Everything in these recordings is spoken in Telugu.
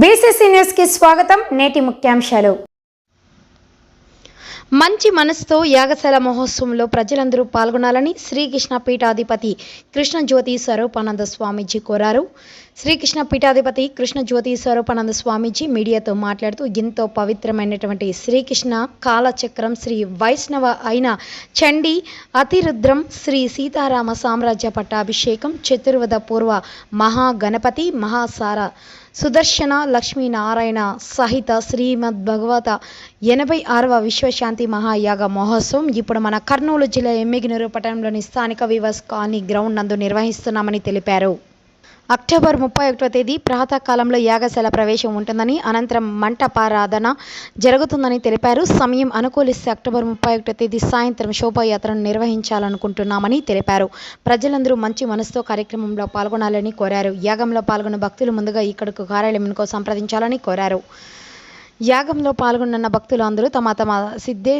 బీసీసీ న్యూస్కి స్వాగతం నేటి ముఖ్యాంశాలు. మంచి మనసుతో యాగశాల మహోత్సవంలో ప్రజలందరూ పాల్గొనాలని శ్రీకృష్ణ పీఠాధిపతి కృష్ణజ్యోతి స్వరూపానంద స్వామీజీ కోరారు. శ్రీకృష్ణ పీఠాధిపతి కృష్ణజ్యోతి స్వరూపానంద స్వామీజీ మీడియాతో మాట్లాడుతూ ఎంతో పవిత్రమైనటువంటి శ్రీకృష్ణ కాలచక్రం శ్రీ వైష్ణవ అయిన చండీ అతిరుద్రం శ్రీ సీతారామ సామ్రాజ్య పట్టాభిషేకం చతుర్వద పూర్వ మహాగణపతి మహాసార సుదర్శన లక్ష్మీనారాయణ సహిత శ్రీమద్ భగవత ఎనభై ఆరవ విశ్వశాంతి మహాయాగ మహోత్సవం ఇప్పుడు మన కర్నూలు జిల్లా ఎమ్మిగినూరు పట్టణంలోని స్థానిక వివస్ కాలనీ గ్రౌండ్ నందు నిర్వహిస్తున్నామని తెలిపారు. అక్టోబర్ ముప్పై ఒకటో తేదీ ప్రాతకాలంలో యాగశాల ప్రవేశం ఉంటుందని అనంతరం మంటపారాధన జరుగుతుందని తెలిపారు. సమయం అనుకూలిస్తే అక్టోబర్ ముప్పై ఒకటో తేదీ సాయంత్రం శోభాయాత్రను నిర్వహించాలనుకుంటున్నామని తెలిపారు. ప్రజలందరూ మంచి మనసుతో కార్యక్రమంలో పాల్గొనాలని కోరారు. యాగంలో పాల్గొన్న భక్తులు ముందుగా ఇక్కడకు కార్యాలయంకు సంప్రదించాలని కోరారు. యాగంలో పాల్గొన్న భక్తులు అందరూ తమ తమ సిద్ధే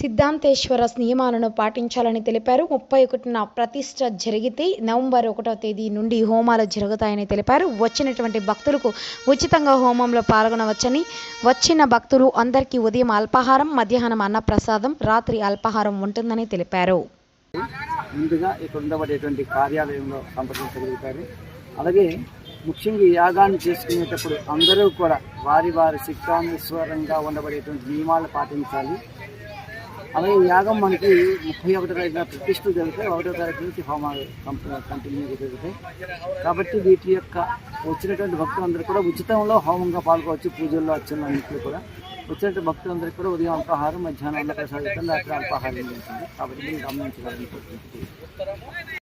సిద్ధాంతేశ్వర నియమాలను పాటించాలని తెలిపారు. ముప్పై ఒకటిన ప్రతిష్ట జరిగితే నవంబర్ ఒకటో తేదీ నుండి హోమాలు జరుగుతాయని తెలిపారు. వచ్చినటువంటి భక్తులకు ఉచితంగా హోమంలో పాల్గొనవచ్చని వచ్చిన భక్తులు అందరికీ ఉదయం అల్పాహారం మధ్యాహ్నం అన్నప్రసాదం రాత్రి అల్పాహారం ఉంటుందని తెలిపారు. ముందుగా ఇక్కడ ఉండబడేటువంటి కార్యాలయంలో సంప్రదించగలుగుతారు. అలాగే ముఖ్యంగా ఈ యాగాన్ని చేసుకునేటప్పుడు అందరూ కూడా వారి వారి శిక్షానుస్వరంగా ఉండబడేటువంటి నియమాలు పాటించాలి. అలాగే యాగం మనకి ముప్పై ఒకటో తారీఖున ప్రతిష్టలు జరుగుతాయి. ఒకటో తారీఖు నుంచి హోమాలు కంపెనీ కంటిన్యూగా జరుగుతాయి. కాబట్టి వీటి యొక్క వచ్చినటువంటి భక్తులందరూ కూడా ఉచితంలో హోమంగా పాల్గొవచ్చు. పూజల్లో అర్చనలు అన్నింటిలో కూడా. వచ్చినటువంటి భక్తులందరికీ కూడా ఉదయం అల్పాహారం మధ్యాహ్నం అన్నప్రసాదం రాత్రి అల్పాహారం జరుగుతుంది. కాబట్టి మీరు గమనించగలని